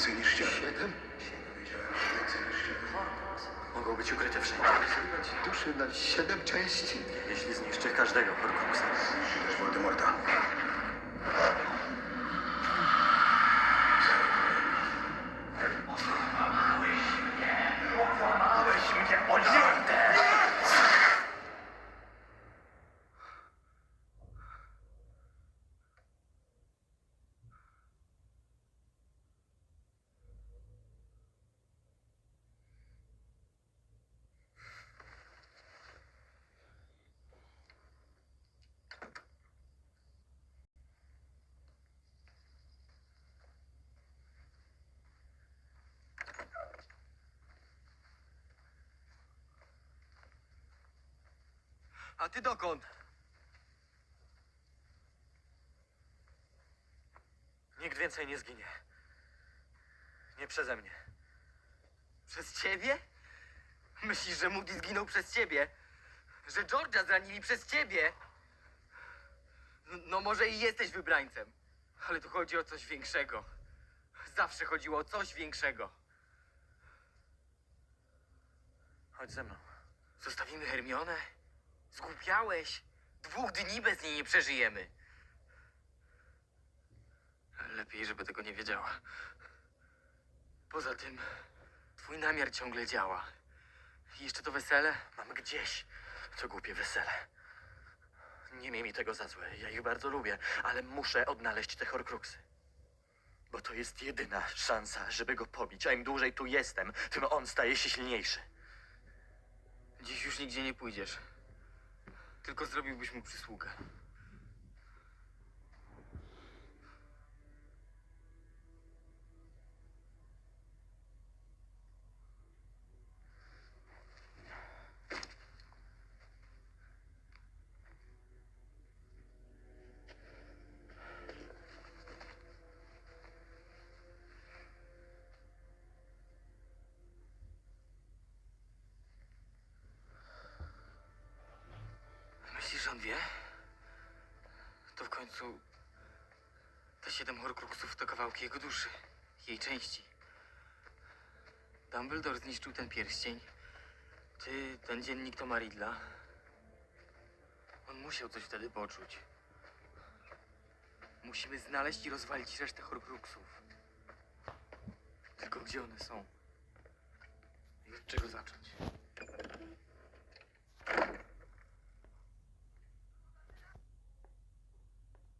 Więcej niż chciałem. Siedem? Więcej niż chciałem. Mogą być ukryte wszędzie. Duszy na siedem części. Jeśli zniszczy każdego Horcruxa. Niszczy też Voldemorta. A ty dokąd? Nikt więcej nie zginie. Nie przeze mnie. Przez ciebie? Myślisz, że Moody zginął przez ciebie? Że Georgia zranili przez ciebie? N- No może i jesteś wybrańcem, ale tu chodzi o coś większego. Zawsze chodziło o coś większego. Chodź ze mną. Zostawimy Hermionę? Zgłupiałeś? Dwóch dni bez niej nie przeżyjemy. Lepiej, żeby tego nie wiedziała. Poza tym, twój namiar ciągle działa. I jeszcze to wesele? Mam gdzieś to głupie wesele. Nie miej mi tego za złe. Ja ich bardzo lubię, ale muszę odnaleźć te Horcruxy. Bo to jest jedyna szansa, żeby go pobić. A im dłużej tu jestem, tym on staje się silniejszy. Dziś już nigdzie nie pójdziesz. Tylko zrobiłbyś mu przysługę. Myślisz, że on wie? To w końcu... Te siedem horcruxów to kawałki jego duszy. Jej części. Dumbledore zniszczył ten pierścień. Ty, ten dziennik to Maridla. On musiał coś wtedy poczuć. Musimy znaleźć i rozwalić resztę horcruxów. Tylko gdzie one są? I od czego zacząć?